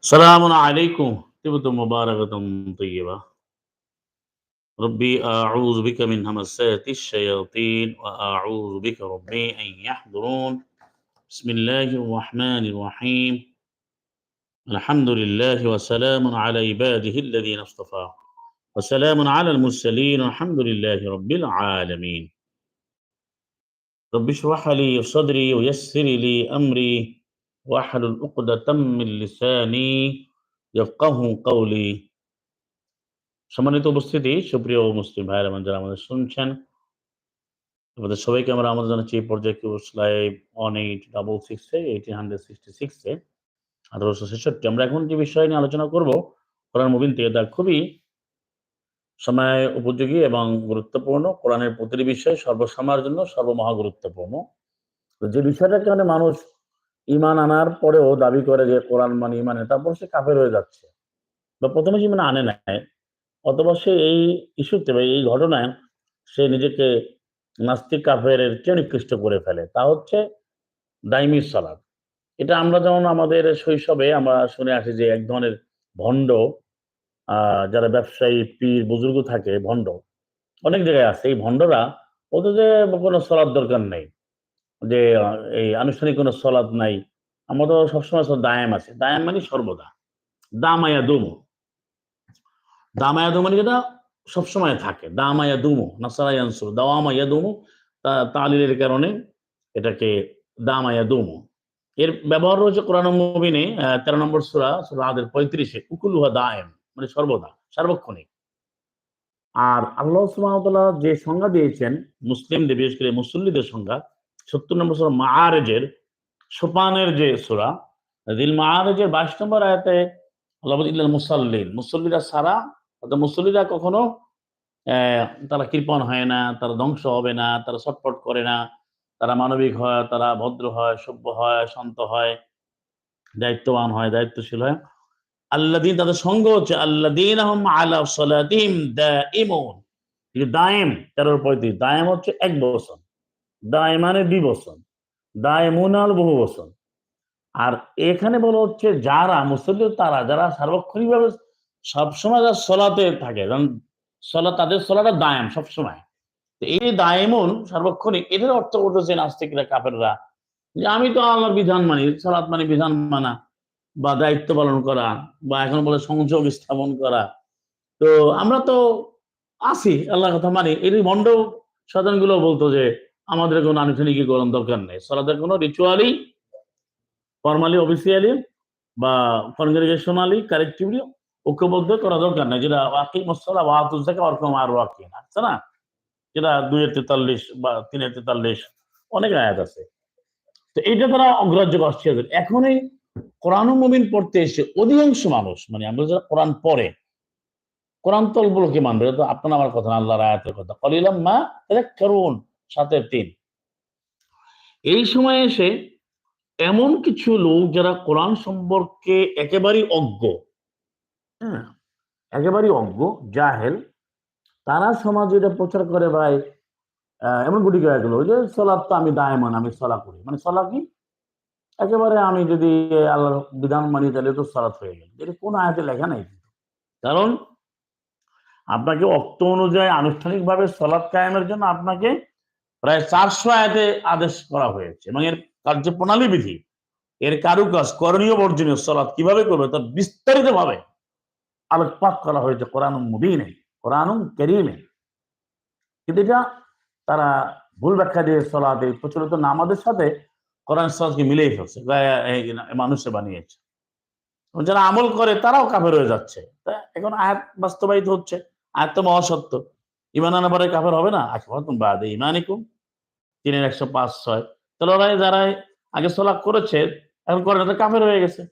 سلام عليكم. طبتم مباركة طيبة. ربي أعوذ بك من همسات الشياطين وأعوذ بك ربي أن يحضرون. بسم الله الرحمن الرحيم. الحمد لله وسلام على عباده الذين اصطفى. وسلام على المرسلين والحمد لله رب العالمين. رب اشرح لي صدري ويسر لي أمري. واحلل عقدة من লিসানি ইয়াফকাহু কওলি সম্মানিত উপস্থিতি সুপ্রিয় মুসলিম ভাইয়েরা যারা আমাদের শুনছেন আমাদের সবাইকে আমরা আমাদের জানাচ্ছি এই পর্যায়ে কিউস live one eight double six eighteen hundred sixty সিক্সে আঠারোশো ছেষট্টি আমরা এখন যে বিষয় নিয়ে আলোচনা করব কোরআন মুবিন থেকে তা খুবই সময় উপযোগী এবং গুরুত্বপূর্ণ কোরআনের প্রতিটি বিষয় সর্বসময়ের জন্য সর্বমহা গুরুত্বপূর্ণ তো যে বিষয়টার কারণে মানুষ ইমান আনার পরেও দাবি করে যে কোরআন মানে ইমানে তারপর সে কাফের হয়ে যাচ্ছে। বা প্রথমে ইমান আনে নেয় অথবা সে এই ইস্যুতে বা এই ঘটনায় সে নিজেকে নাস্তিক কাফের চেয়ে নিকৃষ্ট করে ফেলে। তা হচ্ছে দাইমি সালাদ। এটা আমরা যেমন আমাদের শৈশবে আমরা শুনে আসি যে এক ধরনের ভণ্ড যারা ব্যবসায়ী, পীর, বুজুর্গ থাকে, ভণ্ড। অনেক জায়গায় আছে। এই ভণ্ডরা ওদের যে কোনো সলাদ দরকার নেই। যে এই আনুষ্ঠানিক কোনো সলাদ নাই। আমাদের সবসময় সব দায়াম আছে। দায়াম মানে সর্বদা। দামায়া দুমু। দামায়া দুমু মানে যেটা সবসময় থাকে। দামায়া দুমু নাসারায়ানসু দাওয়ামায়া দুমু তালিলের কারণে এটাকে দামায়া দুমু। এর ব্যবহার রয়েছে কোরআন মুবিনে তেরো নম্বর সুরা সুরা আদের পঁয়ত্রিশে। উকুলুহা দায়েম মানে সর্বদা, সার্বক্ষণিক। আর আল্লাহ সুবাহতাল্লাহ যে সংজ্ঞা দিয়েছেন, মুসলিমদের, বিশেষ করে মুসল্লিদের সংজ্ঞা সত্তর নম্বর সুরা মাআরেজের সোপানের যে সুরা দিল মাআরেজের বাইশ নম্বর আয়াতে আল্লাহ ইল্লাল মুসল্লিরা সারা অর্থাৎ মুসল্লিরা কখনো তারা কৃপণ হয় না, তারা ধ্বংস হবে না, তারা ছটফট করে না, তারা মানবিক হয়, তারা ভদ্র হয়, সভ্য হয়, শান্ত হয়, দায়িত্ববান হয়, দায়িত্বশীল হয়। আল্লাদিন তাদের সঙ্গ হচ্ছে আল্লাদিন আলা দাইমুন এই যে দায়েম তেরোর পঁয়ত্রিশ দায়েম হচ্ছে এক বছর। দায় মানে বছর দায় মুনাল বহু বছর আর এখানে বলা হচ্ছে যারা মুসল্লি, তারা যারা সার্বক্ষণিকভাবে সবসময় যারা সলাতে থাকে সলা, তাদের সলাটা দায়াম সবসময়। এই দায়মন সার্বক্ষণিক এটার অর্থ করতেছে নাস্তিকরা কাপেররা যে আমি তো আল্লাহর বিধান মানি, সলাৎ মানে বিধান মানা, বা দায়িত্ব পালন করা, বা এখন বলে সংযোগ স্থাপন করা। তো আমরা তো আছি, আল্লাহর কথা মানি। এই ভণ্ড সাধারণগুলো বলতো যে আমাদের কোনো আনুষ্ঠানিকীকরণ দরকার নেই। সলাতের কোনো রিচুয়ালি ফর্মালি অফিসিয়ালি বা কনগ্রেগেশনালি কারেক্টিভলি ঐক্যবদ্ধ করা দরকার নেই। যেটা ওয়াকি মশলা ওয়াতুল থেকে ওরকম আর ওয়াকি আছে না? যেটা দুইয়ের তেতাল্লিশ বা তিনের তেতাল্লিশ, অনেক আয়াত আছে। তো এইটা তারা অগ্রাহ্য করছে। এখন এই কোরআন মুমিন পড়তে এসে অধিকাংশ মানুষ মানে আমরা যারা কোরআন পড়ে, কোরআন তলগুলোকে মানবে, এটা তো আপনার আমার কথা আল্লাহর আয়াতের কথা। কলিলাম মা করুন সাতের তিন। এই সময় এসে এমন কিছু লোক যারা কোরআন সম্পর্কে একেবারেই অজ্ঞ হ্যাঁ একেবারেই অজ্ঞ, জাহেল, তারা সমাজে এটা প্রচার করে ভাই এমন গুটি গেল ওই যে সলাপ তো আমি দায়মান, আমি সলা করি। মানে সলা কি? একেবারে আমি যদি আল্লাহ বিধান মানি তাহলে তো সলাৎ হয়ে গেল। এটা কোন আয়াতে লেখা নাই। কারণ আপনাকে অক্ত অনুযায়ী আনুষ্ঠানিকভাবে সলাৎ কায়েমের জন্য আপনাকে প্রায় চারশো আয়াতে আদেশ করা হয়েছে এবং এর কার্যপ্রণালী বিধি, এর কারুকাজ করণীয় বর্জনীয় সলাৎ কীভাবে করবে তার বিস্তারিত ভাবে আলোকপাত করা হয়েছে কোরআন মুবিনে কোরআন কেরিমে। কিন্তু এটা তারা ভুল ব্যাখ্যা দিয়ে সলাতে প্রচলিত নামাজের সাথে কোরআন সলাৎকে মিলেই ফেলছে মানুষে বানিয়েছে। যারা আমল করে তারাও কাফের হয়ে যাচ্ছে। এখন আয়াত বাস্তবায়িত হচ্ছে, আয়াত তো মহাসত্য। ইমান আনার পরে কাফের হবে না? আচ্ছা তুমি বাদে ইমানিকুম তিনের একশো পাঁচ ছয়। তাহলে ওরা যারা আগে সলাপ করেছে, এখন করে না কাফের হয়ে গেছে।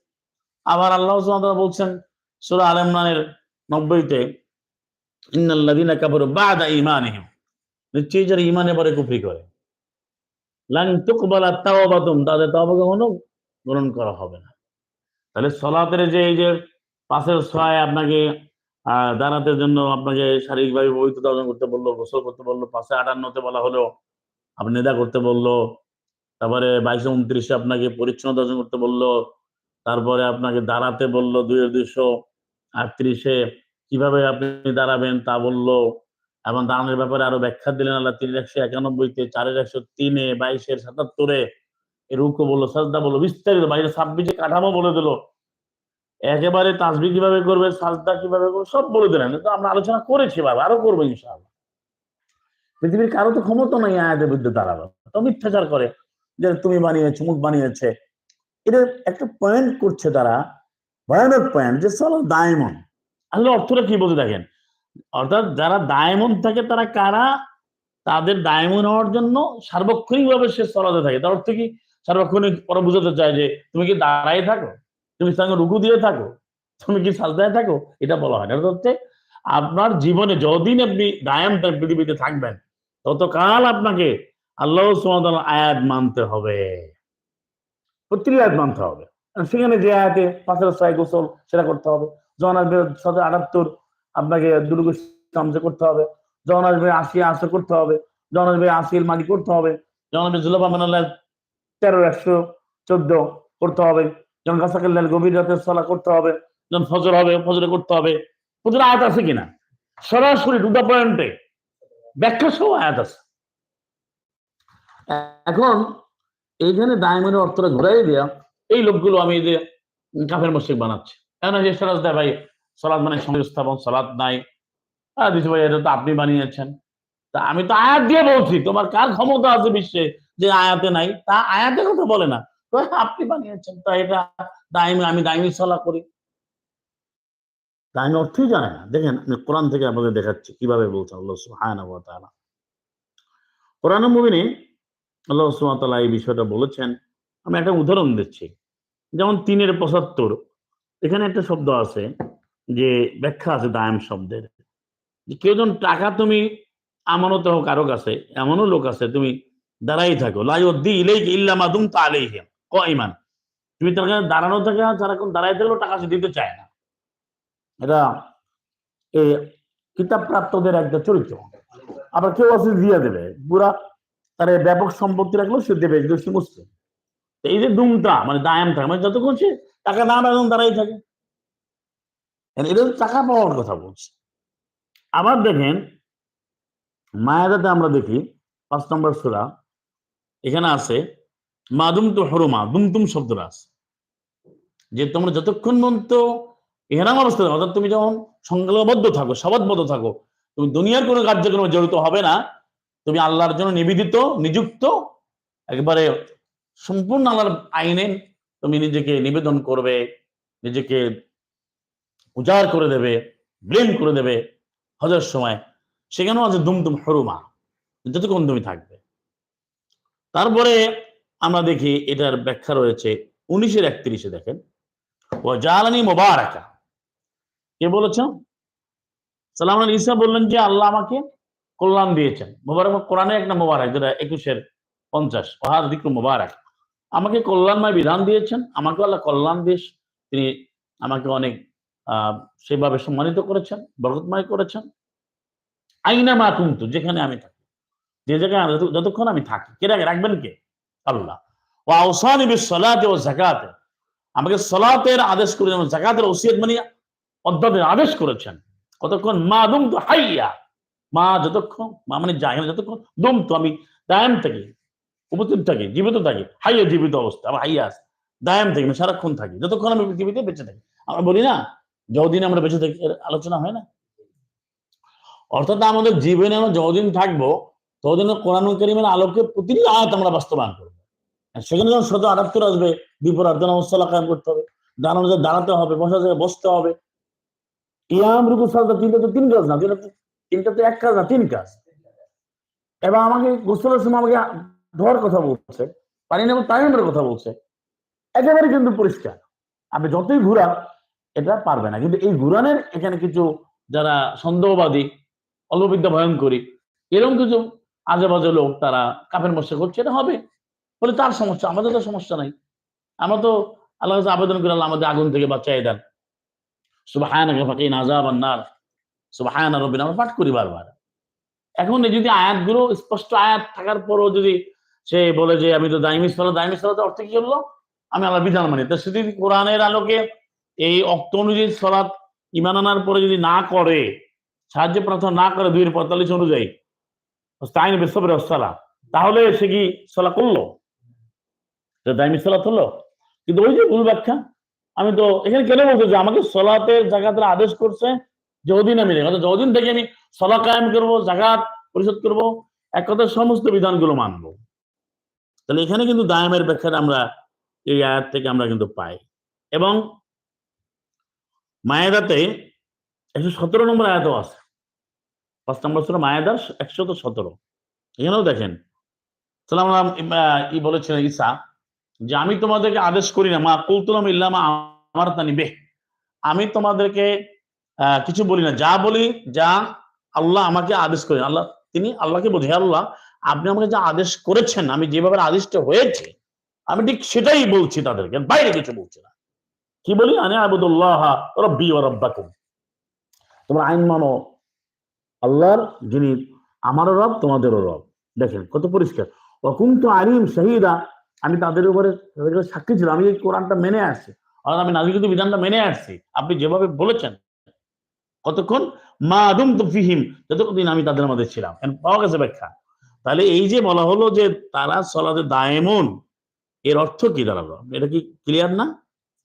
আবার আল্লাহ বলছেন সূরা আল ইমরানের নব্বইতে, ইন্নাল্লাযীনা কাফারু বাদা ঈমানিহিম। নিশ্চয়ই যারা ঈমানে পরে কুফরি করে। লান তুকবালা তাওবাতুম, তাদের তওবা কখনো গ্রহণ করা হবে না। তাহলে সলাতের যে এই যে পাশের ছয় আপনাকে দাঁড়াতে জন্য আপনাকে শারীরিকভাবে পবিত্রতা অর্জন করতে বলল, গোসল করতে বলল পাশে আটান্নতে বলা হলো আপনি নেদা করতে বলল, তারপরে বাইশে উনত্রিশে আপনাকে পরিচ্ছন্নতা অর্জন করতে বলল, তারপরে আপনাকে দাঁড়াতে বলল দুই দুইশো আটত্রিশে, কীভাবে আপনি দাঁড়াবেন তা বলল, এবং দাঁড়ানোর ব্যাপারে আরও ব্যাখ্যা দিলেন আল্লাহ, তিন একশো একানব্বইতে চারের একশো তিনে, বাইশের সাতাত্তরে রুকো বলল, সাজদা বলল, বিস্তারিত বাইরে ছাব্বিশে কাঠামো বলে দিল একেবারে তাসবি কীভাবে করবে সাজদা কীভাবে করবে সব বলে দিলেন। তো আমরা আলোচনা করেছি বাবা আরও করব ইনশাআল্লাহ। পৃথিবীর কারও তো ক্ষমতা নেই আয়াতের বিরুদ্ধে দাঁড়াবে। তো মিথ্যাচার করে যে তুমি বানিয়েছো, মুখ বানিয়েছে। এটা একটা পয়েন্ট করছে তারা, ভয়ানক পয়েন্ট যে চলো দায়মন। আসলে অর্থটা কি বলতে দেখেন? অর্থাৎ যারা দায়মন থাকে তারা কারা? তাদের দায়মন হওয়ার জন্য সার্বক্ষণিক ভাবে সে চলাতে থাকে। তার অর্থ কি? সার্বক্ষণিক ওরা বুঝাতে চায় যে, তুমি কি দাঁড়াই থাকো? তুমি সঙ্গে রুকু দিয়ে থাকো, তুমি কি সাজদায় থাকো? এটা বলা হয় না। হচ্ছে আপনার জীবনে যতদিন আপনি দায়াম পৃথিবীতে থাকবেন, ততকাল আপনাকে আল্লাহ সুমতাল আয়াত মানতে হবে। প্রতিটি আয়াত মানতে হবে। সেখানে যে আয়াতে পাঁচের ছয় গোসল সেটা করতে হবে। যখন আসবে শত আটাত্তর আপনাকে দুর্গ করতে হবে। যখন আসবে আশি আসে করতে হবে। যখন আসবে আশির মালি করতে হবে। যখন আসবে জুলাফা মানাল্লাহ তেরো একশো চোদ্দ করতে হবে। যখন গাছাকাল গভীর রাতের সলা করতে হবে, যখন ফজর হবে, ফজরে করতে হবে ফজর আয়াত আছে কিনা? সরাসরি টু দা পয়েন্টে ব্যাখ্যা সহ আয়াত আছে। এখন এইখানে ডায়মন্ডের অর্থটা ঘুরাই দেয়া, এই লোকগুলো আমি যে কাফের মসজিদ বানাচ্ছি। এখন যে সরাজ দেয় ভাই সলাদ মানে সংস্থাপন সলাদ নাই। আর দিশু ভাই, এটা তো আপনি বানিয়েছেন। তা আমি তো আয়াত দিয়ে বলছি, তোমার কার ক্ষমতা আছে বিশ্বে যে আয়াতে নাই? তা আয়াতে কথা বলে না। তো আপনি বানিয়েছেন, তা এটা দাইমি, আমি দাইমি সলা করি। দাইমি অর্থই জানে না। দেখেন, আমি কোরআন থেকে আপনাদের দেখাচ্ছি, কীভাবে বলছে আল্লাহ ওয়া তাআলা। কোরআন মুবিনে আল্লাহ সুবহানাহু এই বিষয়টা বলেছেন। আমি একটা উদাহরণ দিচ্ছি। যেমন তিনের পঁচাত্তর, এখানে একটা শব্দ আছে যে ব্যাখ্যা আছে দায়াম শব্দের। কেউ যখন টাকা তুমি আমানত হোক, কারও কাছে, এমনও লোক আছে, তুমি দাঁড়াই থাকো লাইদ্দি ইলেই ইল্লা মাদুম তা আলাইহি কইমান তুমি তার কাছে দাঁড়ানো থাকে সারাক্ষণ দাঁড়াই থাকলেও টাকা সে দিতে চায় না। এটা এই কিতাব প্রাপ্তদের একটা চরিত্র। আবার কেউ আছে দিয়ে দেবে। পুরা তার ব্যাপক সম্পত্তি রাখলেও সে দেবে যদি সে মুসলিম। এই যে দুমটা মানে দায়াম থাকে মানে যতক্ষণ সে টাকা না এখন দাঁড়াই থাকে। এটা তো টাকা পাওয়ার কথা বলছে। আবার দেখেন মায়াদাতে আমরা দেখি, পাঁচ নম্বর সুরা, এখানে আছে মাদুম তো হরমা দুমতুম শব্দটা আছে যে তোমরা যতক্ষণ পর্যন্ত এহেরাম অবস্থা অর্থাৎ তুমি যখন সংকল্পবদ্ধ থাকো শপথবদ্ধ থাকো, তুমি দুনিয়ার কোনো কার্যক্রমে জড়িত হবে না। তুমি আল্লাহর জন্য নিবেদিত, নিযুক্ত, একবারে সম্পূর্ণ আল্লাহর আইনে তুমি নিজেকে নিবেদন করবে, নিজেকে উজাড় করে দেবে ব্লেম করে দেবে। হজের সময়, সেখানেও আছে দুমতুম হরুমা, যতক্ষণ তুমি থাকবে। তারপরে আমরা দেখি এটার ব্যাখ্যা রয়েছে উনিশের একত্রিশে দেখেন। ও জালানি মোবারকা। কে বলেছেন সালাম ইসা বললেন যে, আল্লাহ আমাকে কল্যাণ দিয়েছেন। মোবারক কোরআনে একটা মোবারক, যেটা একুশের পঞ্চাশ। ওহার দিক্র মোবারক। আমাকে কল্যাণময় বিধান দিয়েছেন। আমাকে আল্লাহ কল্যাণ দিস। তিনি আমাকে অনেক সেভাবে সম্মানিত করেছেন, বরকতময় করেছেন। আইনা মা কুন্তু, যেখানে আমি থাকি। যে জায়গায় যতক্ষণ আমি থাকি। কে রাখে রাখবেন কে? আল্লাহ। ও আওসানি বিস সলাতে ও জাকাতে আমাকে সলাতের আদেশ করে যেমন জাকাতের ওসিয়ত মানে অধ্যাদের আদেশ করেছেন। কতক্ষণ? মা দুম তো হাইয়া। মা যতক্ষণ, মা মানে যাই না যতক্ষণ দুম তো আমি দায়াম থাকি, উপস্থিত থাকি, জীবিত থাকি, হাইয়া জীবিত অবস্থা আমার হাইয়া আছে, দায়াম থাকি মানে সারাক্ষণ থাকি, যতক্ষণ আমি পৃথিবীতে বেঁচে থাকি। আমরা বলি না, যতদিন আমরা বেঁচে থাকি আলোচনা হয় না। অর্থাৎ আমাদের জীবনে আমরা যতদিন থাকব, ততদিন কোরআন করিমের আলোকে প্রতিটি আয়াত আমরা বাস্তবায়ন করব। সেখানে যখন শত আটাত্তর আসবে বিপর আর্দন অবস্থা কায়েম করতে হবে। দাঁড়ানো যায়, দাঁড়াতে হবে, বসা যায়, বসতে হবে। ইয়াম, রুকু, সাজদা তিনটা তো তিন কাজ না, তিনটা তো- তিনটা তো এক কাজ না, তিন কাজ। এবার আমাকে গোসলের সময় আমাকে ধোয়ার কথা বলছে, পানি নেব তাইমের কথা বলছে। একেবারে কিন্তু পরিষ্কার। আপনি যতই ঘুরান, এটা পারবে না। কিন্তু এই ঘুরানের এখানে কিছু যারা সন্দেহবাদী, অল্পবিদ্যা ভয়ঙ্করী, এরকম কিছু আজে বাজে লোক তারা কাপের মশা করছে, এটা হবে। বলে, তার সমস্যা, আমাদের তো সমস্যা নাই। আমরা তো আল্লাহ কাছে আবেদন করে আমাদের আগুন থেকে বাঁচাই দেন। সুবাহায়নাকে ফাঁকি নাজাব আন্নার সুবাহায়না রবিন আমরা পাঠ করি বারবার। এখন এই যদি আয়াতগুলো, স্পষ্ট আয়াত থাকার পরও যদি সে বলে যে, আমি তো দাইমি সলা দাইমি সলাতে অর্থ কি হলো আমি আল্লাহ বিধান মানি। তো সেটি কোরআনের আলোকে এই অক্ত অনুযায়ী সলাৎ ইমান আনার পরে যদি না করে, সাহায্য প্রার্থনা না করে দুই পঁয়তাল্লিশ অনুযায়ী তাহলে সে কি সলা করল? দায়মি সলাৎ হলো? কিন্তু ওই যে ভুল ব্যাখ্যা, আমি তো এখানে কেন বলতে যে আমাকে সলাতের জায়গাতে আদেশ করছে? যদিন আমি অর্থাৎ যদিন থেকে আমি সলা কায়েম করব জাগাত পরিশোধ করব, এক কথায় সমস্ত বিধানগুলো মানবো। তাহলে এখানে কিন্তু দায়ামের ব্যাখ্যাটা আমরা এই আয়াত থেকে আমরা কিন্তু পাই। এবং মায়েদাতে একশো সতেরো নম্বর আয়াতও আছে। পাঁচ নম্বর ছিল মায়েদার একশত সতেরো। এখানেও দেখেন, সালাম ই বলেছিলেন ঈসা যে আমি তোমাদেরকে আদেশ করি না, মা কৌতুলম ইল্লামা আমার তানি বেহ। আমি তোমাদেরকে কিছু বলি না। যা বলি, যা আল্লাহ আমাকে আদেশ করেন। আল্লাহ, তিনি আল্লাহকে বোঝে আল্লাহ, আপনি আমাকে যা আদেশ করেছেন, আমি যেভাবে আদেশটা হয়েছে, আমি ঠিক সেটাই বলছি তাদেরকে। বাইরে কিছু বলছি না। কি বলি? আনে আবুদুল্লাহ রব্বি ও রব্বাকুম। তোমরা আইন মানো। আল্লাহর যিনি, আমারও রব, তোমাদেরও রব। দেখেন কত পরিষ্কার। অকুম তো আলিম শাহিদা আমি তাদের উপরে, তাদের সাক্ষী ছিল আমি এই কোরআনটা মেনে আসছি। অর্থাৎ আমি নাজিকৃত বিধানটা মেনে আসছি। আপনি যেভাবে বলেছেন, কতক্ষণ? মা আদম তো ফিহিম যতক্ষণ আমি তাদের মধ্যে ছিলাম। পাওয়া গেছে ব্যাখ্যা। তাহলে এই যে বলা হলো যে তারা সলাতে দায়েমন, এর অর্থ কি দাঁড়াল? এটা কি ক্লিয়ার না?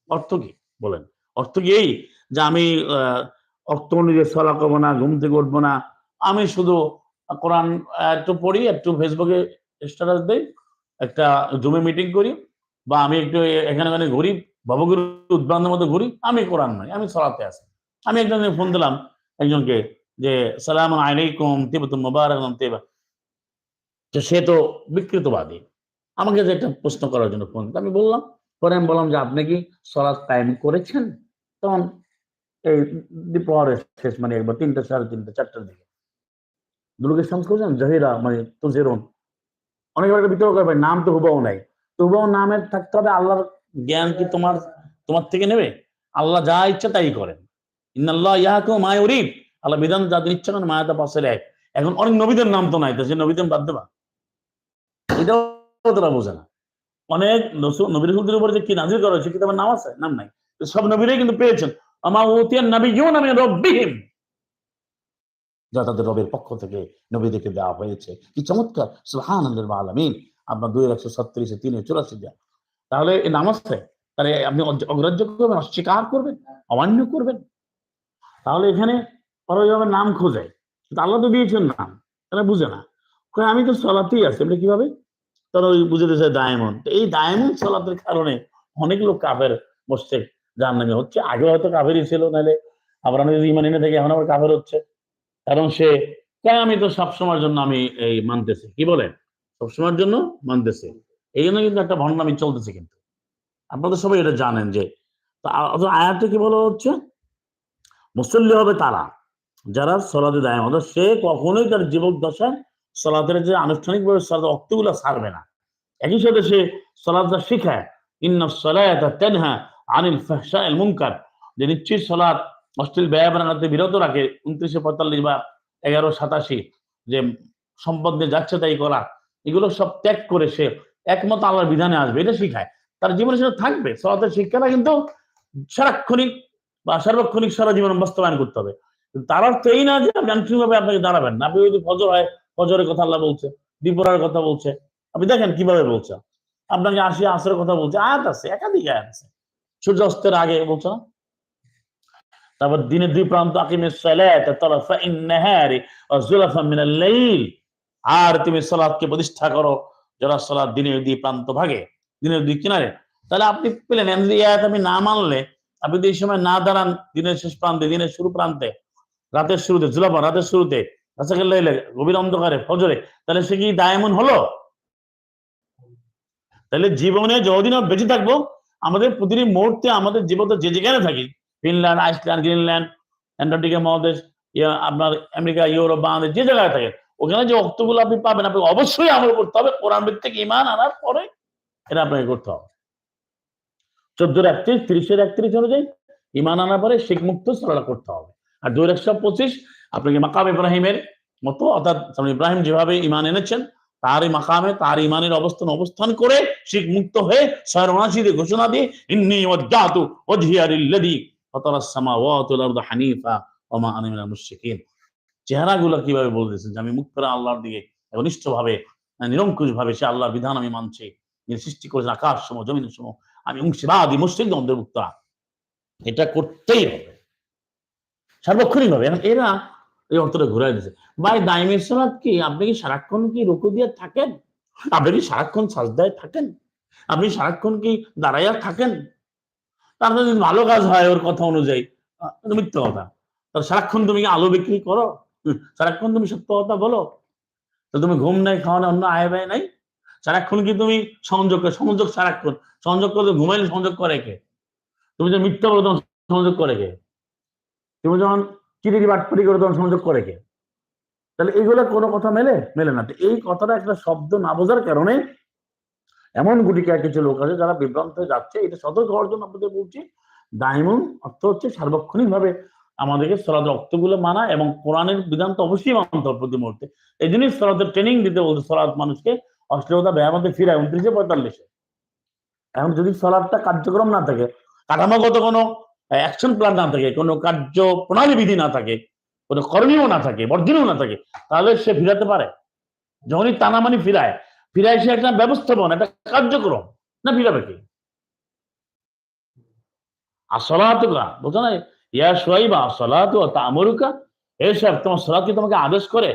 অর্থ কি? বলেন। অর্থ কি এই? যে আমি অর্থ অনুযায়ী সলা করব না, ঘুম থেকে উঠবো না। আমি শুধু কোরআন একটু পড়ি, একটু ফেসবুকে স্ট্যাটাস দেই। একটা জুমে মিটিং করি বা আমি একটু এখানে ওখানে ঘুরি ভবগুরু উদ্বান্ধের মধ্যে ঘুরি, আমি কোরআন মানি, আমি সরাতে আছি আমি একজনকে ফোন দিলাম, একজনকে যে, সালাম আলাইকুম তিবতুম মুবারাক তো সে তো বিকৃতবাদী। আমাকে যে একটা প্রশ্ন করার জন্য ফোন আমি বললাম, পরে আমি বললাম যে, আপনি কি সলাৎ টাইম করেছেন? তখন এই দুপুরের শেষ মানে একবার তিনটা, সাড়ে তিনটা, চারটার দিকে। দুর্গের করেছেন জহিরা মানে তুজেরুন। অনেক একটা বিতর্ক করবে নাম তো হুবাও নাই। তো হুবাও নামের থাকতে হবে আল্লাহর জ্ঞান কি তোমার তোমার থেকে নেবে? আল্লাহ যা ইচ্ছা তাই করেন। ইন্নাল্লাহ ইয়াহাকুম মায় উরিদ আল্লাহ বিধান যাদের ইচ্ছা করেন মায়াতা পাশের এক এখন অনেক নবীদের নাম তো নাই, তো সে নবীদের বাদ দেবা। এটাও তারা বোঝে না। অনেক নবী রসুলদের উপরে যে কি নাজির করা হয়েছে কিতাবের নাম আছে? নাম নাই। সব নবীরাই কিন্তু পেয়েছেন। আমার ওতিয়ান নবী ইউ নামে রব্বিহিম। যা তাদের রবের পক্ষ থেকে নবীদেরকে দেওয়া হয়েছে। কি চমৎকার! সুহান আলমিন। আপনার দুই একশো ছত্রিশে তিনে চুরাশি দেওয়া তাহলে এই নাম আছে তাহলে আপনি অগ্রাহ্য করবেন, অস্বীকার করবেন, অমান্য করবেন। তাহলে এখানে ওইভাবে নাম খোঁজে আল্লাহ তো দিয়েছেন নাম। তারা বুঝে না। আমি তো চলাতেই আছি। বলে কীভাবে? তারা ওই বুঝতে চায় ডায়মন্ড। এই ডায়মন্ড চলাতের কারণে অনেক লোক কাফের বসছে যার নামে হচ্ছে। আগে হয়তো কাফেরই ছিল, নাহলে আবার আমি যদি ইমান এনে থাকি, এখন আবার কাফের হচ্ছে। কারণ সে কয় আমি তো সবসময়ের জন্য আমি এই মানতেছি। কি বলে সবসময়ের জন্য মানতেছে। এই জন্য কিন্তু একটা ভণ্ডামি চলতেছে কিন্তু। আপনাদের সবাই এটা জানেন যে আয়াতে কি বলা হচ্ছে? মুসল্লি হবে তারা। যারা সলাতে দেয় অর্থাৎ সে কখনোই তার জীবক দশায় সলাতের যে আনুষ্ঠানিকভাবে সলাতে অক্তগুলো ছাড়বে না। একই সাথে সে সলাতটা শিখায় ইন্না সলায়াতা তেনহা আনিল এল মুনকার যে নিশ্চয়ই সলাৎ অশ্লীল ব্যয় বানাতে বিরত রাখে। উনত্রিশে পঁয়তাল্লিশ বা এগারো সাতাশি যে সম্পদ নিয়ে যাচ্ছে তাই করা, এগুলো সব ত্যাগ করে সে একমত আল্লাহর বিধানে আসবে, এটা শিখায়। তার জীবনে সেটা থাকবে সলাতের শিক্ষাটা কিন্তু সারাক্ষণিক বা সার্বক্ষণিক সারা জীবন বাস্তবায়ন করতে হবে। তার অর্থ এই না যে আপনি আনুষ্ঠানিকভাবে আপনাকে দাঁড়াবেন না। আপনি যদি ফজর হয়, ফজরের কথা আল্লাহ বলছে, দিপরার কথা বলছে, আপনি দেখেন কীভাবে বলছে। আপনাকে আসি আসরের কথা বলছে, আয়াত আছে, একাধিক আয়াত আছে। সূর্যাস্তের আগে বলছে না? তারপর দিনের দুই প্রান্ত আকিমের সালাত ওয়া মিনাল লাইল। আর তুমি সালাতকে প্রতিষ্ঠা করো, যারা সালাত দিনের দুই প্রান্ত ভাগে, দিনের দুই কিনারে। তাহলে আপনি পেলেন আয়াত আমি না মানলে, আপনি যদি এই সময় না দাঁড়ান দিনের শেষ প্রান্তে, দিনের শুরু প্রান্তে, রাতের শুরুতে, জুলাফা রাতের শুরুতে গভীর অন্ধকারে, ফজরে, তাহলে সে কি দায়মন হলো? তাহলে জীবনে যতদিন বেঁচে থাকব, আমাদের প্রতিটি মুহূর্তে আমাদের জীবনে যে যেখানে থাকি ফিনল্যান্ড আইসল্যান্ড গ্রিনল্যান্ড অ্যান্টার্কটিকা মহাদেশ আপনার আমেরিকা, ইউরোপ, বাংলাদেশ, যে জায়গায় থাকে, ওখানে যে অক্তগুলো আপনি পাবেন, আপনি অবশ্যই আমল করতে হবে, কোরআন ভিত্তিক ইমান আনার পরে এটা আপনাকে করতে হবে। চোদ্দোর একত্রিশ, তিরিশের একত্রিশ অনুযায়ী ইমান আনার পরে শিখ মুক্ত সরলা করতে হবে। আর দুই একশো পঁচিশ, আপনাকে মাকাম ইব্রাহিমের মতো, অর্থাৎ ইব্রাহিম যেভাবে ইমান এনেছেন তার এই মাকামে, তার ইমানের অবস্থান অবস্থান করে শিখ মুক্ত হয়ে অনাশিতে ঘোষণা দিয়ে, ইন্নি ওয়াজ্জাহতু ওয়াজহিয়া হানিফা ওয়া মা আনা মুশরিকিন। চেহারাগুলো কীভাবে যে আমি মুখ করে আল্লাহর দিকে ঘনিষ্ঠ ভাবে নিরঙ্কুশ ভাবে সে আল্লাহর বিধান আমি মানছি, যিনি সৃষ্টি করেছেন আকাশ জমিন আমি অংশীবাদী মুসলিম অন্তর্ভুক্ত এটা করতেই হবে। সার্বক্ষণিক ভাবে এরা এই অর্থটা ঘুরাই দিচ্ছে ভাই দাইমের কি? আপনি কি সারাক্ষণ কি রুকু দিয়ে থাকেন? আপনি কি সারাক্ষণ সাজদায় থাকেন? আপনি সারাক্ষণ কি দাঁড়াইয়া থাকেন? তারপরে যদি ভালো কাজ হয় ওর কথা অনুযায়ী মিথ্যা কথা। তার সারাক্ষণ তুমি আলো বিক্রি করো সারাক্ষণ তুমি সত্য কথা বলো। তো তুমি ঘুম নাই, খাওয়া নাই, অন্য আয় ব্যয় নাই। সারাক্ষণ কি তুমি সংযোগ করো? সংযোগ সারাক্ষণ। সংযোগ করলে ঘুমাইলে সংযোগ করে কে? তুমি যে মিথ্যা বলো তখন সংযোগ করে কে? তুমি যখন চিড়িরি বাটপাটি করে তখন সংযোগ করে কে? তাহলে এইগুলো কোনো কথা মেলে? মেলে না। এই কথাটা একটা শব্দ না বোঝার কারণে এমন গুটি কয়েক কিছু লোক আছে যারা বিভ্রান্ত হয়ে যাচ্ছে। এটা সতর্ক হওয়ার জন্য আপনাদের বলছি দায়মন অর্থ হচ্ছে সার্বক্ষণিক ভাবে আমাদেরকে সলাদ রক্তগুলো মানা এবং কোরআনের বিধান তো অবশ্যই মানতে হবে প্রতি মুহূর্তে। এই জন্যই সলাদের ট্রেনিং দিতে বলছে সলাদ মানুষকে অশ্লীলতা ব্যয়ের মধ্যে ফিরায়। উনত্রিশে পঁয়তাল্লিশে। এখন যদি সলাদটা কার্যক্রম না থাকে, কাঠামোগত কোনো অ্যাকশন প্ল্যান না থাকে, কোনো কার্য প্রণালী বিধি না থাকে, কোনো করণীয় না থাকে, বর্জনীয় না থাকে, তাহলে সে ফিরাতে পারে। যখনই টানামানি ফিরায় ফিরায় সে একটা ব্যবস্থাপনা, একটা কার্যক্রম। না ফিরাবে কি? আসলাতুকা, বোঝো না ইয়া সোয়াইবা আসলাতু তা আমরুকা এসব তোমার সলাৎ কি তোমাকে আদেশ করে?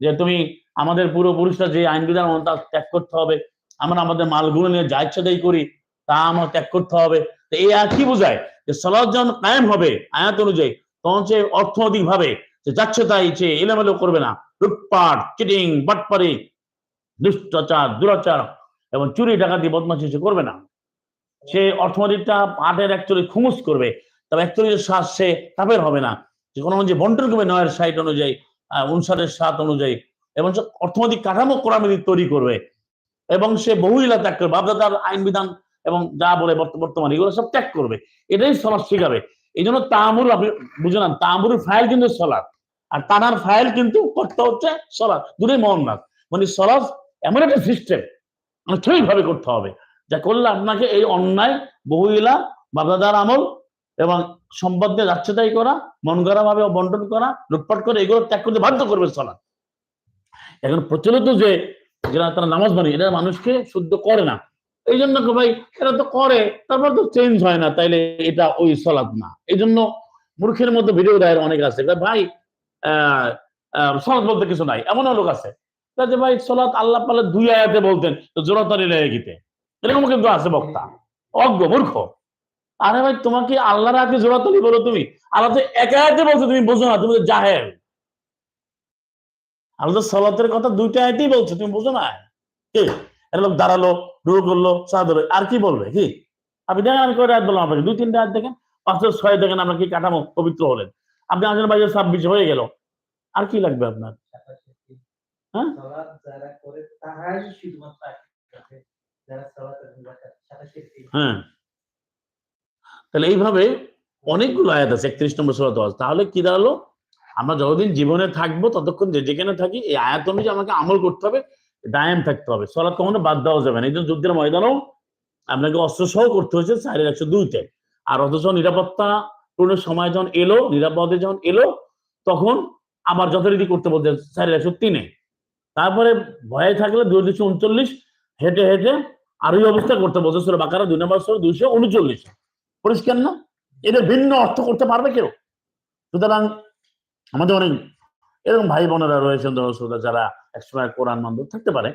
যে তুমি আমাদের পূর্বপুরুষরা যে আইন বিধান তা ত্যাগ করতে হবে, আমরা আমাদের মালগুলো নিয়ে যা ইচ্ছা দেই করি, তা আমার ত্যাগ করতে হবে। তো এই আর কি বোঝায়? যে সলাৎ যখন কায়েম হবে, আয়াত অনুযায়ী, তখন সে অর্থনৈতিক ভাবে যে যাচ্ছে তাই সে এলোমেলো করবে না। লুটপাট চিটিং বাটপারি দুষ্টাচার, দুরাচার এবং চুরি, ডাকাতি, বদমাশি সে করবে না। সে অর্থনৈতিকটা আটের অ্যাকচুয়ালি খুমুস করবে। তবে অ্যাকচুয়ালি শ্বাস সে কাপের হবে না। যে কোনো যে বন্টন করবে নয়ের সাইট অনুযায়ী উনষাটের সাত অনুযায়ী এবং সে অর্থনৈতিক কাঠামো কোরআমিক তৈরি করবে। এবং সে বহুইলা ত্যাগ করবে। বাপদাদার আইন বিধান এবং যা বলে বর্ত- বর্তমানে, এগুলো সব ত্যাগ করবে। এটাই সলাৎ শিখাবে। এই জন্য তামুর আপনি বুঝে নেন, তামুরের ফাইল কিন্তু সলাৎ। আর তানার ফাইল কিন্তু কর্তা হচ্ছে সলাৎ। দুটোই মোহাম্মদ মানে সলাৎ এমন একটা সিস্টেম মানে করতে হবে, যা করলে আপনাকে এই অন্যায়, বহুইলা বাপদাদার আমল এবং সম্পদ দিয়ে যাচ্ছে তাই করা মন গড়া ভাবে বন্টন করা, লুটপাট করে, এগুলো ত্যাগ করতে বাধ্য করবে সলাৎ। এখন প্রচলিত যে তারা নামাজ মানে এটা মানুষকে শুদ্ধ করে না। এই জন্য ভাই, এরা তো করে, তারপর তো চেঞ্জ হয় না, তাইলে এটা ওই সলাদ না। এই জন্য মূর্খের মধ্যে ভিডিও দেয় অনেক আছে। ভাই আহ, সলাৎ বলতে কিছু নাই, এমনও লোক আছে। যে ভাই সলাৎ আল্লাহ পাল্লা দুই আয়াতে বলতেন জোরাতারি এরকম কিন্তু আছে বক্তা। অজ্ঞ, মূর্খ। আরে ভাই, তোমাকে আল্লাহর আগে বলো তুমি। আল্লাহ তো বলছো, তুমি বোঝো না, তুমি তো আল্লাহ সলাতের কথা দুইটা আয়াতেই বলছো, তুমি বোঝো না। কি? লোক দাঁড়াল রু করল সাদর আর কি বলবে, কি? আপনি দেখেন, আমি কয়টা আয়াত বললাম আপনাকে? দুই, তিনটা আয়াত দেখেন? পাঁচশো ছয় দেখেন, আমরা কি কাঠামো পবিত্র হলেন। আপনি আসেন বাইরে ছাব্বিশ হয়ে গেল। আর কি লাগবে আপনার? হ্যাঁ? যারা করে শুধুমাত্র হ্যাঁ। তাহলে এইভাবে অনেকগুলো আয়াত আছে একত্রিশ নম্বর সুরাত ওয়াজ তাহলে কি দাঁড়াল? আমরা যতদিন জীবনে থাকব ততক্ষণ যে যেখানে থাকি এই আয়াত অনুযায়ী আমাকে আমল করতে হবে ডায়াম থাকতে হবে। সলাৎ কখনো বাদ দেওয়া যাবে না। এই জন্য যুদ্ধের ময়দানেও আপনাকে অস্ত্র সহ করতে হয়েছে চারের একশো দুইতে। আর অথচ নিরাপত্তা পূর্ণ সময় যখন এলো নিরাপদে যখন এলো তখন আবার যথারীতি করতে বলতে চারের একশো তিনে। তারপরে ভয়ে থাকলে দুই দুশো উনচল্লিশ, হেঁটে হেঁটে আর ওই অবস্থা করতে বলছে সুরা বাকারা, দুই নম্বর সুরা দুইশো উনচল্লিশ। পরিষ্কার না? এটা ভিন্ন অর্থ করতে পারবে কেউ? সুতরাং আমাদের অনেক, এরকম ভাই বোনেরা রয়েছেন দর্শকরা যারা একসময় কোরআন বান্ধব থাকতে পারে,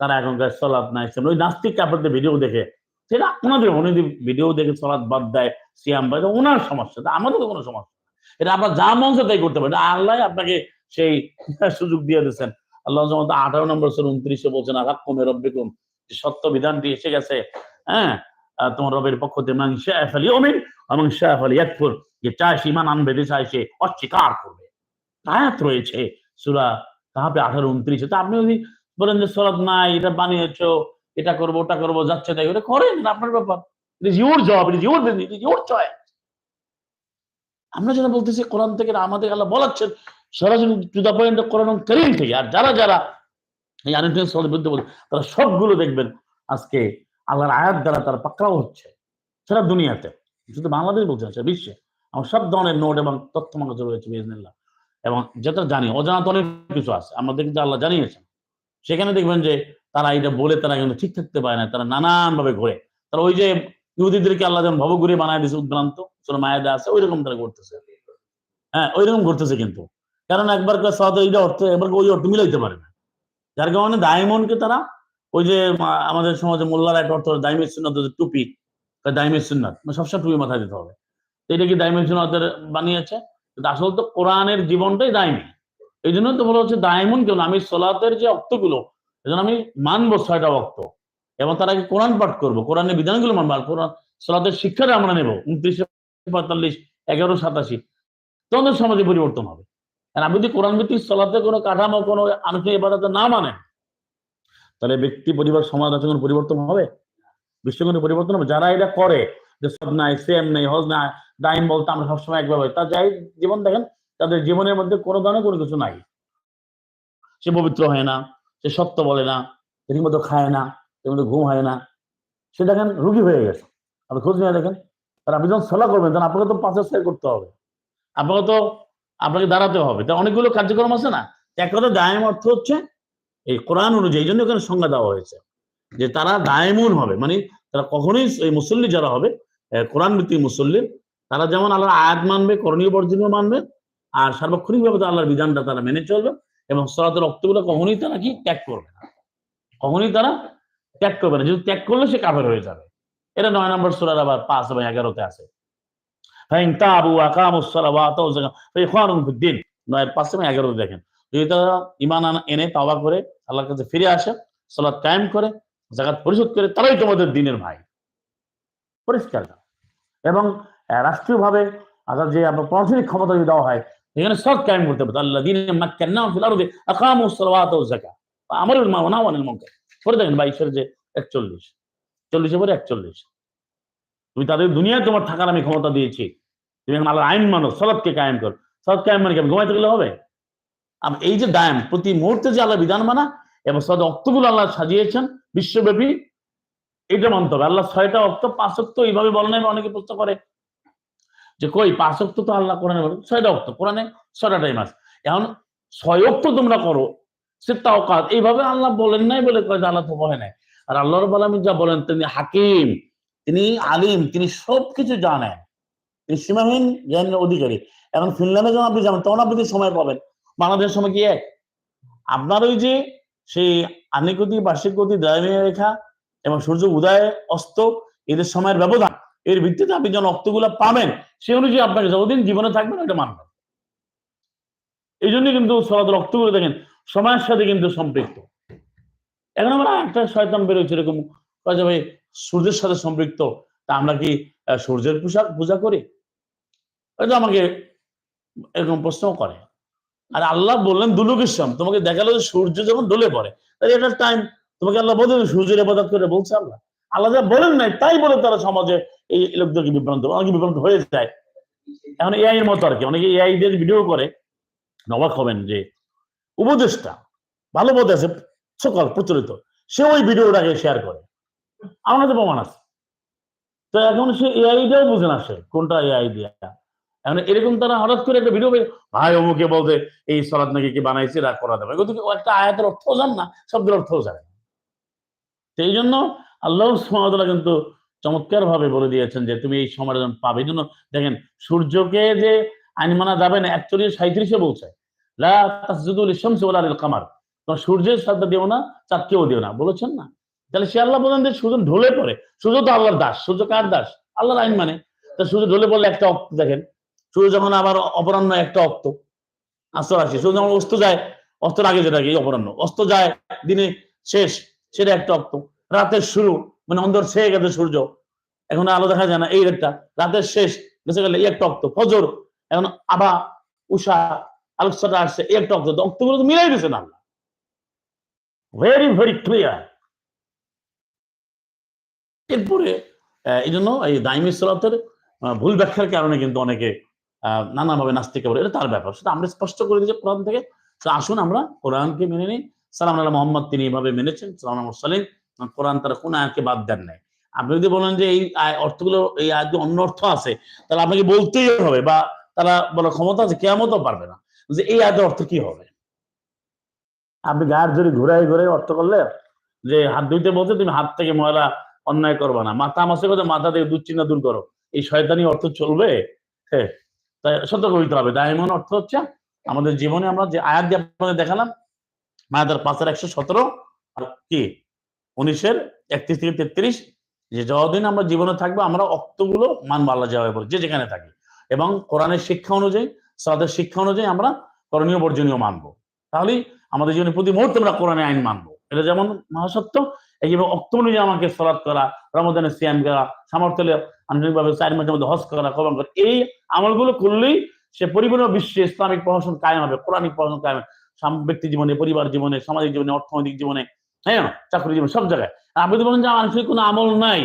তারা এখনকার সলাদ নাই। ইসলাম ওই নাস্তিক কাপড়দের ভিডিও দেখে, সেটা ওনাদের উনি ভিডিও দেখে সলাদ বাদ দেয়, সিয়াম বাদ ওনার সমস্যা। আমাদের তো কোনো সমস্যা এটা আপনার যা মন তাই করতে পারেন। আল্লাহ আপনাকে সেই সুযোগ দিয়ে দিচ্ছেন আল্লাহ আঠারো নম্বর উনত্রিশে বলছেন আঘাত কমে রব্বিকুম সত্য বিধানটি এসে গেছে হ্যাঁ? তোমার রবের পক্ষ থেকে আনবে সে অস্বীকার করবে। আয়াত রয়েছে সূরা আঠারো উনত্রিশে। তো আপনি যদি বলেন যে সলাৎ নাই, এটা বানিয়েছো, এটা করব, ওটা করব, যাচ্ছে তাই, ওটা করেন আপনার ব্যাপার। It is your job it is your it is your choice আমরা যেটা বলতেছি, কোরআন থেকে আমাদের আল্লাহ বলাচ্ছেন সরাসরি পয়েন্ট করিম থেকে আর যারা যারা বিরুদ্ধে বলে তারা সবগুলো দেখবেন আজকে আল্লাহর আয়াত দ্বারা তারা পাকড়াও হচ্ছে দুনিয়াতে। শুধু বাংলাদেশ বলছে না, বিশ্বে। আমার সব ধরনের নোট এবং তথ্য রয়েছে বিজনেল্লাহ এবং যেটা জানি অজানা তো অনেক কিছু আছে আমাদের কিন্তু আল্লাহ জানিয়েছেন। সেখানে দেখবেন যে তারা এটা বলে তারা কিন্তু ঠিক থাকতে পারে না তারা নানান ভাবে ঘোরে। তারা ওই যে ইহুদিদেরকে আল্লাহ যেমন ভবঘুরে বানায় দিয়েছে উদ্ভ্রান্ত মায়েদা আছে ওই রকম তারা করতেছে হ্যাঁ ওই রকম করতেছে কিন্তু। কারণ একবার করে এইটা অর্থ এবার ওই অর্থ মিলাইতে পারে না। যার কারণে দায়মনকে তারা ওই যে আমাদের সমাজে মোল্লার একটা অর্থ দাইমের সুন্নত টুপি। দাইমের সুন্নাত মানে সবসময় টুপি মাথায় দিতে হবে। এটা কি দাইমের সুন্নাতের বানিয়েছে? আসলে তো কোরআনের জীবনটাই দায়মি এই জন্য তো বলা হচ্ছে দায়মন কেন আমি সোলাতের যে অক্তগুলো এজন্য আমি মানবো ছয়টা অক্ত এবং তার আগে কোরআন পাঠ করব। কোরআনের বিধানগুলো মানবো। কোরআন, সোলাতের শিক্ষাটা আমরা নেব। উনত্রিশ, পঁয়তাল্লিশ, এগারো, সাতাশি। তখন সমাজে পরিবর্তন হবে। আর আপনি যদি কোরআন ভিত্তিক চলাতে কোনো কাঠামো, কোনো আনুষ্ঠানিক এবাদত না মানে তাহলে ব্যক্তি, পরিবার, সমাজ আছে কোনো পরিবর্তন হবে? বিশ্ব কোনো পরিবর্তন হবে? যারা এটা করে, যে সব নাই সেম নেই, হজ নাই ডাইম বলতে আমরা সবসময় একভাবে তা যাই জীবন দেখেন, তাদের জীবনের মধ্যে কোনো ধরনের কোনো কিছু নাই। সে পবিত্র হয় না, সে সত্য বলে না ঠিক মতো খায় না ঠিক মতো ঘুম হয় না। সে দেখেন রুগী হয়ে গেছে। আপনি খোঁজ নিয়ে দেখেন আর আপনি যখন সলা করবেন তখন আপনাকে তো পাঁচের সেল করতে হবে। আপনাকে তো আপনাকে দাঁড়াতে হবে। তা অনেকগুলো কার্যক্রম আছে না? এক কথা দায়ম অর্থ হচ্ছে এই কোরআন অনুযায়ী জন্য এখানে সংজ্ঞা দেওয়া হয়েছে যে তারা দায়মুন হবে। মানে তারা কখনোই এই মুসল্লি যারা হবে কোরআন ভিত্তিক মুসল্লি, তারা যেমন আল্লাহর আয়াত মানবে, করণীয় বর্জনীয় মানবে, আর সার্বক্ষণিকভাবে তো আল্লাহর বিধানটা তারা মেনে চলবে এবং সরাতের রক্তগুলো কখনোই তারা কি ত্যাগ করবে না। কখনোই তারা ত্যাগ করবে না। যদি ত্যাগ করলে সে কাফের হয়ে যাবে। এটা নয় নম্বর সুরার আবার পাঁচ এবং এগারোতে আছে। এবং এগারোতে দেখেন। যদি তারা ইমান এনে করে, আল্লাহর কাছে ফিরে আসে কায়েম করে পরিশোধ করে, তারাই তোমাদের দিনের ভাই। পরিষ্কার এবং রাষ্ট্রীয়ভাবে যে আপনার প্রশাসনিক ক্ষমতা যদি দেওয়া হয় এখানে সব কায়েম করতে হবে। আল্লাহ দিন মাক্কান্নাহুম ফিল আরদি আকামু সালাওয়াত ওয়া যাকাত। পরে দেখেন বাইশের যে একচল্লিশ। চল্লিশে পরে একচল্লিশ। তুমি তাদের দুনিয়ায় তোমার থাকার আমি ক্ষমতা দিয়েছি। তুমি এখন আল্লাহ আইন মানো, সলাদকে কায়েম কর। সলাদ কায়েম মানে কি? আমি ঘুমাইতে গেলে হবে? আম- এই যে দায়াম, প্রতি মুহূর্তে যে আল্লাহ বিধান মানা, এবং সদ অক্তগুলো আল্লাহ সাজিয়েছেন বিশ্বব্যাপী এটা মানতে হবে। আল্লাহ ছয়টা অক্ত, পাঁচ অক্ত, এইভাবে বলে নাই অনেকে প্রশ্ন করে। যে কই, পাঁচ অক্ত তো আল্লাহ কোরআনে বলে, ছয়টা অক্ত, কোরআনে ছয়টা টাইম আছে। এখন ছয় অক্ত তোমরা করো সে তাও কাজ এইভাবে আল্লাহ বলেন নাই বলে কয় আল্লাহ তো বলে নাই। আর আল্লাহ রব আলমী যা বলেন তিনি হাকিম। তিনি আলিম, তিনি সবকিছু জানেন। তিনি সীমাহীন জ্ঞানের অধিকারী। এখন ফিনল্যান্ডে যখন আপনি যাবেন, তখন আপনি সময় পাবেন? বাংলাদেশের সময় কি এক? আপনার ওই যে সেই আনিক গতি বার্ষিক গতি দ্রাঘিমা রেখা এবং সূর্য উদয় অস্ত, এদের সময়ের ব্যবধান। এর ভিত্তিতে আপনি যখন অক্তগুলো পাবেন, সে অনুযায়ী আপনাকে যতদিন জীবনে থাকবেন এটা মানবেন। এই জন্য কিন্তু সলাদের অক্তগুলো দেখেন সময়ের সাথে কিন্তু সম্পৃক্ত। এখন আমরা একটা শয়তান বেরোচ্ছে এরকম ভাই সূর্যের সাথে সম্পৃক্ত, তা আমরা কি সূর্যের পোশাক পূজা করি? হয়তো আমাকে এরকম প্রশ্ন করে। আর আল্লাহ বললেন দুলুকিসম তোমাকে দেখাল যে সূর্য যখন ডলে পড়ে, তাহলে এটার টাইম তোমাকে আল্লাহ বলতে সূর্যের ইবাদত করে বলছে আল্লাহ। আল্লাহ যা বলেন নাই, তাই বলে তারা সমাজে এই লোকদেরকে বিভ্রান্ত, অনেকে বিভ্রান্ত হয়ে যায়। এখন এআই এর মতো আর কি, অনেকে এআই দিয়ে ভিডিও করে অবাক হবেন যে উপদেশটা ভালো পথে আছে, সকল প্রচলিত, সে ওই ভিডিওটাকে শেয়ার করে। আমার কাছে প্রমাণ আছে। তো এখন সে এআইটাও বুঝে না সে, কোনটা এআই দিয়া। এখন এরকম তারা হঠাৎ করে একটা ভিডিও ভাই, অমুকে বলতে এই সলাদ নাকি কি বানাইছে? রাগ করা দেবে কিন্তু একটা আয়াতের অর্থও জান না, শব্দের অর্থও জানে এই জন্য আল্লাহ সুমাতলা কিন্তু চমৎকার ভাবে বলে দিয়েছেন যে, তুমি এই সময় যখন পাবে জন্য দেখেন, সূর্যকে যে আইন মানা যাবে না, একচল্লিশ সাঁত্রিশে বলছে কামার। তোমরা সূর্যের সাথে দিও না, চাঁদকেও দিও না, বলেছেন না? তাহলে সে আল্লাহ যে সূর্য ঢলে পড়ে। সূর্য তো আল্লাহর দাস সূর্য কার দাস? আল্লাহর আইন মানে। তা সূর্য ঢলে পড়লে একটা অক্ত দেখেন সূর্য যখন আবার অপরাহ্ন একটা অক্ত আস্ত আসে সূর্য যখন অস্ত যায়, অস্তর আগে যেটা কি, অপরাহ্ন। অস্ত যায়, দিনে শেষ, সেটা একটা অক্ত। রাতের শুরু মানে অন্ধর ছেয়ে গেছে সূর্য। এখন আলো দেখা যায় না এই একটা রাতের শেষ বেঁচে গেলে এই একটা অক্ত। ফজর, এখন আবা উষা আলোচনা আসছে, এই একটা অক্ত। অক্তগুলো তো মিলাই দিয়েছে না ভেরি ভেরি ক্লিয়ার এরপরে এই জন্য এই দাইমি সলাতের ভুল ব্যাখ্যার কারণে কিন্তু অনেকে নানাভাবে নাস্তিকে বলে এটা তার ব্যাপার। সেটা আমরা স্পষ্ট করে দিয়েছি কোরআন থেকে। আসুন আমরা কোরআনকে মেনে নিই। সালাম আল্লাহ মোহাম্মদ, তিনি এভাবে মেনেছেন। সালাম সালিম কোরআন তারা কোন আয়াতকে বাদ দেন নাই। আপনি যদি বলেন যে এই অর্থগুলো, এই আয়াতে অন্য অর্থ আছে, তাহলে আপনাকে বলতেই হবে বা তারা বলার ক্ষমতা আছে কেমতও পারবে না যে এই আয়াতের অর্থ কি হবে। আপনি গায়ের জোরে ঘুরাই ঘুরাই অর্থ করলে যে হাত ধুইতে বলছে, তুমি হাত থেকে ময়লা অন্যায় করবে না। মাথা মাসে কথা মাথা থেকে দুশ্চিন্তা দূর করো। এই শয়তানি অর্থ চলবে? হ্যাঁ তাই সতর্ক হইতে হবে। ডায়মন্ড অর্থ হচ্ছে আমাদের জীবনে আমরা যে আয়াত দিয়ে আপনাদের দেখালাম মায়াদের পাঁচের একশো সতেরো, আর কি? উনিশের একত্রিশ থেকে তেত্রিশ, যে যতদিন আমরা জীবনে থাকব, আমরা অক্তগুলো মানবো আল্লাহ যাওয়া বলে, যে যেখানে থাকি। এবং কোরআনের শিক্ষা অনুযায়ী সালাদের শিক্ষা অনুযায়ী আমরা করণীয় বর্জনীয় মানবো। তাহলেই আমাদের জীবনে প্রতি মুহূর্তে আমরা কোরআনের আইন মানবো। এটা যেমন মহাসত্য এই যে অক্ত অনুযায়ী আমাকে সলাৎ করা, রমজানের সিয়াম করা সামর্থ্য আন্তরিকভাবে চার মাসের মধ্যে হজ করা কবন করা, এই আমলগুলো করলেই সে পরিপূর্ণ বিশ্বে ইসলামিক প্রশাসন কায়েম হবে, কোরআনিক প্রশাসন কায়েম হবে। ব্যক্তি জীবনে, পরিবার জীবনে, সামাজিক জীবনে, অর্থনৈতিক জীবনে হ্যাঁ চাকরি জীবনে, সব জায়গায়। আপনি বলেন যে আন্তরিক কোনো আমল নাই,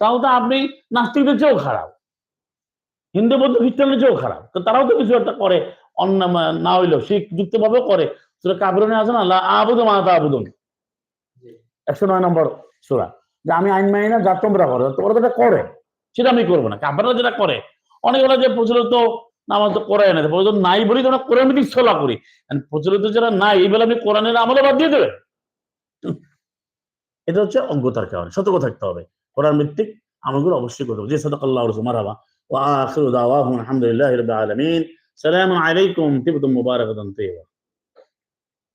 তাও তো আপনি নাস্তিকদের চেয়েও খারাপ হিন্দু, বৌদ্ধ, খ্রিস্টানদের চেয়েও খারাপ তো তারাও তো কিছু একটা করে অন্য না হইলেও শিখ যুক্ত ভাবে করে। সেটা কাবরনে আছে না আবুদ মাতা আবুদন একশো নয় নম্বর সুরা। যে আমি আইন মানি না যা তোমরা করো, তো ওরা যেটা করে, সেটা আমি করব না। কাপড়রা যেটা করে, অনেক বেলা যে প্রচলিত নামাজ তো করাই না, প্রচলিত নাই বলি তোমরা কোরআন ভিত্তিক ছলা করি। প্রচলিত যারা নাই, এই বেলা আপনি কোরআনের আমলে বাদ দিয়ে দেবেন। এটা হচ্ছে অজ্ঞতার কারণে, সতর্ক থাকতে হবে। কোরআন ভিত্তিক আমলগুলো অবশ্যই করতে হবে। যে সদক আল্লাহ রসুল মারাবা ওয়া আখিরু দাওয়াহুম আলহামদুলিল্লাহি রাব্বিল আলামিন। সালামু আলাইকুম তিবতুম মুবারাকাতান তাইয়্যিবা